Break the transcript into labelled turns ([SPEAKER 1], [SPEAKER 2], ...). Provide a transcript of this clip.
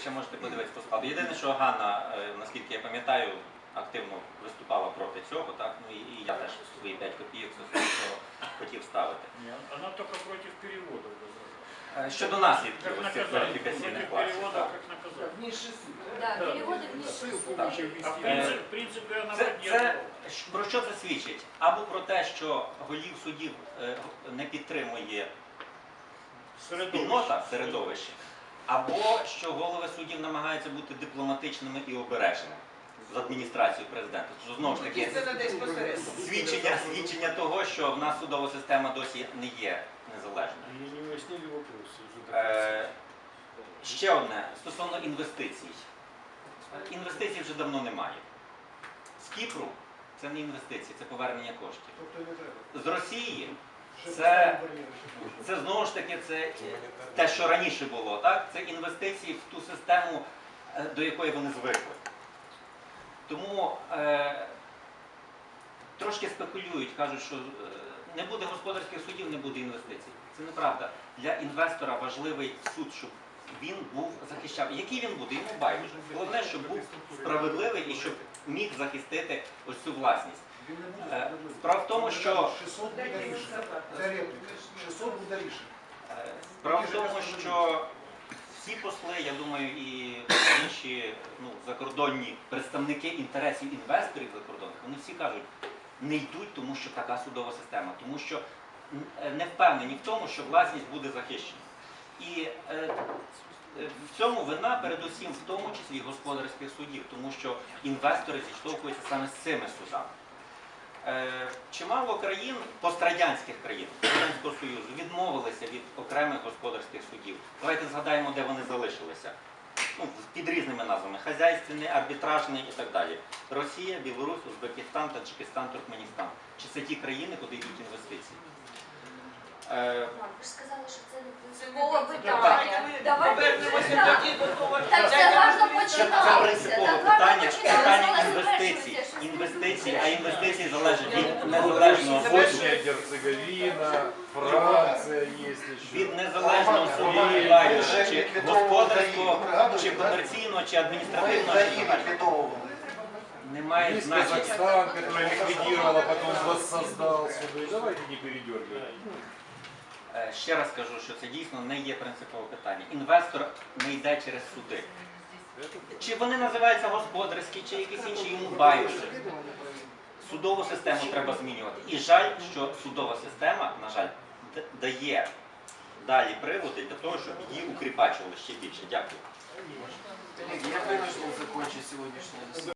[SPEAKER 1] ще можете подивитися по складу. Єдине, що Ганна, е, наскільки я пам'ятаю, активно виступала проти цього, так? Ну і, і я теж свої 5 копійок стосовно хотів ставити.
[SPEAKER 2] Нет, Она только против переводов.
[SPEAKER 1] Е, Щодо наслідків ось цих
[SPEAKER 2] Против
[SPEAKER 1] класів. так.
[SPEAKER 3] Да,
[SPEAKER 1] Так.
[SPEAKER 2] А в в
[SPEAKER 1] Це, це
[SPEAKER 2] поддерживала.
[SPEAKER 1] про що це свідчить? Або про те, що голів судів е, не підтримує спільнота середовище, або що голови суддів намагаються бути дипломатичними і обережними з адміністрацією президента. Тож знову ж таки
[SPEAKER 4] Це
[SPEAKER 1] свідчення, свідчення того, що в нас судова система досі не є незалежною.
[SPEAKER 5] Не уяснили
[SPEAKER 1] Е, ще одне стосовно інвестицій. Інвестицій вже давно немає. З Кіпру це не інвестиції, це повернення коштів.
[SPEAKER 5] Тобто не треба.
[SPEAKER 1] З Росії Це- це знову ж таки це те, що раніше було, так? Це інвестиції в ту систему, е, до якої вони звикли. Тому е, трошки спекулюють, кажуть, що е, не буде господарських судів, не буде інвестицій. Це неправда. Для інвестора важливий суд, щоб він був захищав. Який він буде? Йому байдуже. Головне, щоб був справедливий і щоб міг захистити ось цю власність. Справа в тому, що
[SPEAKER 5] 600 буде рішення. Це репліка. 600 буде рішення.
[SPEAKER 1] Справа в тому, що всі посли, я думаю, і інші ну, закордонні представники інтересів інвесторів закордонних, вони всі кажуть, не йдуть, тому що така судова система, тому що е, не впевнені в тому, що власність буде захищена. І е, е, в цьому вина передусім в тому числі господарських судів, тому що інвестори зіштовхуються саме з цими судами. Е, Чимало країн, пострадянських країн Радянського Союзу відмовилися від окремих господарських судів. Давайте згадаємо, де вони залишилися. Ну, під різними назвами хазяйственний, арбітражний і так далі. Росія, Білорусь, Узбекистан, Таджикистан, Туркменістан. Чи це ті країни, куди йдуть інвестиції? Е,
[SPEAKER 3] ви ж сказали, що це не принципове питання.
[SPEAKER 4] Давайте
[SPEAKER 3] Давайте
[SPEAKER 4] повернемося
[SPEAKER 3] так.
[SPEAKER 4] тоді до того.
[SPEAKER 3] Так це
[SPEAKER 1] принципове питання Інвестиції, а інвестиції залежать від незалежного суду,
[SPEAKER 5] Герцеговина, Франция есть еще.
[SPEAKER 1] від незалежного суду байдуже, чи господарського, чи комерційного, чи адміністративного, чи загального. Немає
[SPEAKER 5] Есть
[SPEAKER 1] значення.
[SPEAKER 5] Казахстан, который ликвидировал, а потом воссоздал суды. Давайте не передергивать.
[SPEAKER 1] Е, Ще раз кажу, що це дійсно не є принципове питання. Інвестор не йде через суди. Чи вони називаються господарські, чи якісь інші йому байдуже. Судову систему треба змінювати. І жаль, що судова система, на жаль, дає далі приводи для того, щоб її укріпачували ще більше. Дякую. Я вынужден закончить сегодняшнее заседание.